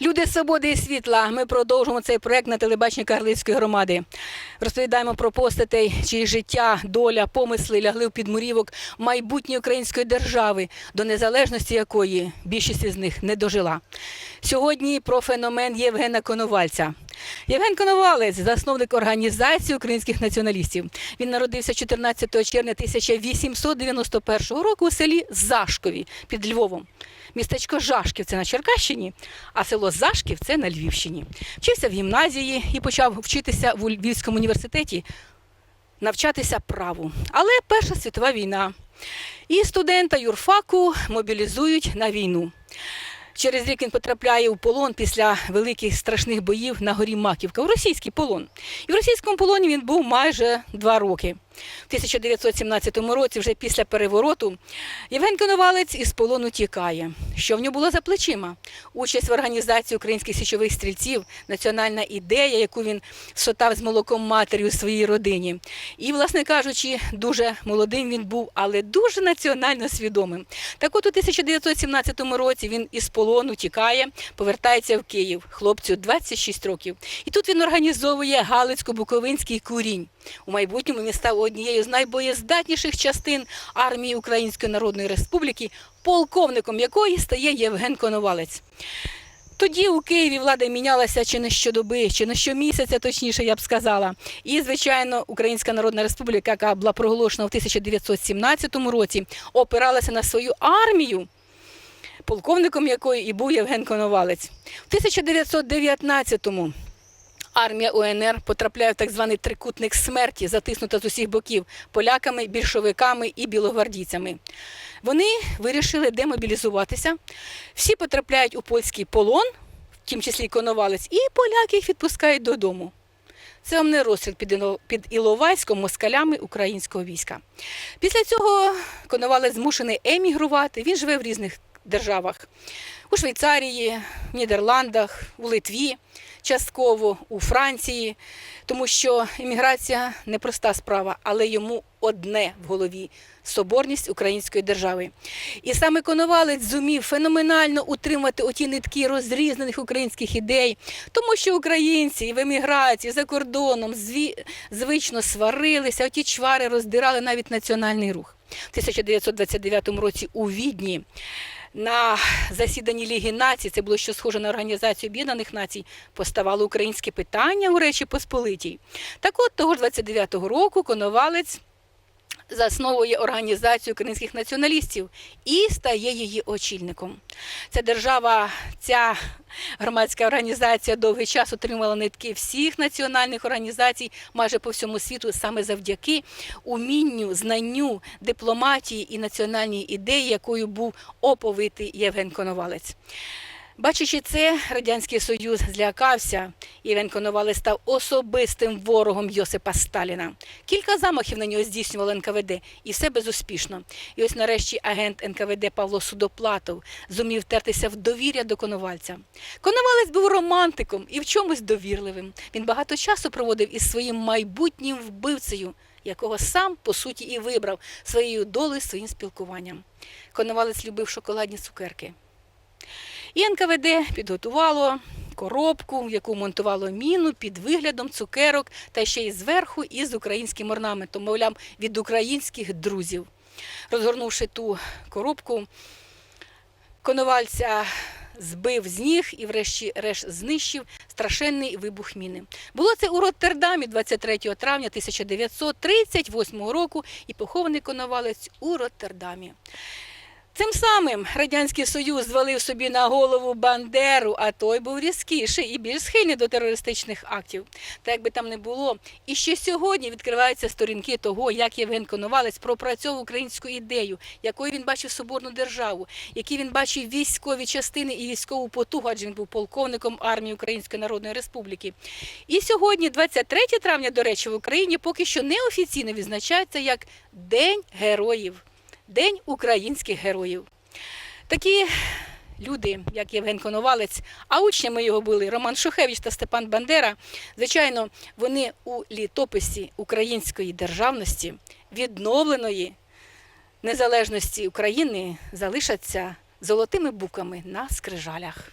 Люди свободи і світла. Ми продовжуємо цей проект на телебаченні Карлицької громади. Розповідаємо про постатей, чиї життя, доля, помисли лягли в підмурівок майбутньої української держави, до незалежності якої більшість із них не дожила. Сьогодні про феномен Євгена Коновальця. Євген Коновалець, засновник організації українських націоналістів. Він народився 14 червня 1891 року у селі Зашкові під Львовом. Містечко Жашків це на Черкащині, а село Зашків це на Львівщині. Вчився в гімназії і почав вчитися в Львівському університеті, навчатися праву. Але Перша світова війна. І студента юрфаку мобілізують на війну. Через рік він потрапляє у полон після великих страшних боїв на горі Маківка, у російський полон. І в російському полоні він був майже два роки. В 1917 році, вже після перевороту, Євген Коновалець із полону тікає. Що в нього було за плечима? Участь в організації українських січових стрільців, національна ідея, яку він сотав з молоком матері у своїй родині. І, власне кажучи, дуже молодим він був, але дуже національно свідомим. Так от у 1917 році він із полону тікає, повертається в Київ. Хлопцю 26 років. І тут він організовує Галицько-Буковинський курінь. У майбутньому він став однією з найбоєздатніших частин армії Української Народної Республіки, полковником якої стає Євген Коновалець. Тоді у Києві влада мінялася чи не щодоби, чи не щомісяця, точніше, я б сказала. І, звичайно, Українська Народна Республіка, яка була проголошена в 1917 році, опиралася на свою армію, полковником якої і був Євген Коновалець. В 1919-му армія УНР потрапляє в так званий трикутник смерті, затиснута з усіх боків поляками, більшовиками і білогвардійцями. Вони вирішили демобілізуватися. Всі потрапляють у польський полон, в тім числі й Коновалець, і поляки їх відпускають додому. Це вам не розстріл під Іловайськом москалями українського війська. Після цього Коновалець змушений емігрувати. Він живе в різних державах: у Швейцарії, в Нідерландах, у Литві, частково у Франції, тому що імміграція непроста справа, але йому одне в голові соборність української держави. І саме Коновалець зумів феноменально утримати оті нитки розрізнених українських ідей, тому що українці в еміграції за кордоном звично сварилися, оті чвари роздирали навіть національний рух. В 1929 році у Відні на засіданні Ліги націй, це було що схоже на Організацію Об'єднаних Націй, поставало українське питання у Речі Посполитій. Так от того ж 29-го року Коновалець засновує організацію українських націоналістів і стає її очільником. Ця держава, ця громадська організація довгий час отримала нитки всіх національних організацій майже по всьому світу саме завдяки умінню, знанню, дипломатії і національній ідеї, якою був оповитий Євген Коновалець. Бачачи це, Радянський Союз злякався. Євген Коновалець став особистим ворогом Йосипа Сталіна. Кілька замахів на нього здійснювало НКВД, і все безуспішно. І ось нарешті агент НКВД Павло Судоплатов зумів втертися в довір'я до Коновальця. Коновалець був романтиком і в чомусь довірливим. Він багато часу проводив із своїм майбутнім вбивцею, якого сам, по суті, і вибрав своєю долею, своїм спілкуванням. Коновалець любив шоколадні цукерки. І НКВД підготувало коробку, в яку монтувало міну під виглядом цукерок та ще й зверху із українським орнаментом, мовляв, від українських друзів. Розгорнувши ту коробку, Коновальця збив з ніг і, врешті-решт, знищив страшенний вибух міни. Було це у Роттердамі 23 травня 1938 року і похований Коновалець у Роттердамі. Цим самим Радянський Союз звалив собі на голову Бандеру, а той був різкіший і більш схильний до терористичних актів. Та як би там не було, і ще сьогодні відкриваються сторінки того, як Євген Коновалець пропрацьовував українську ідею, якою він бачив соборну державу, які він бачив військові частини і військову потугу, адже він був полковником армії Української Народної Республіки. І сьогодні, 23 травня, до речі, в Україні поки що неофіційно відзначається як День героїв. День українських героїв. Такі люди, як Євген Коновалець, а учнями його були Роман Шухевич та Степан Бандера. Звичайно, вони у літописі української державності, відновленої незалежності України, залишаться золотими буками на скрижалях.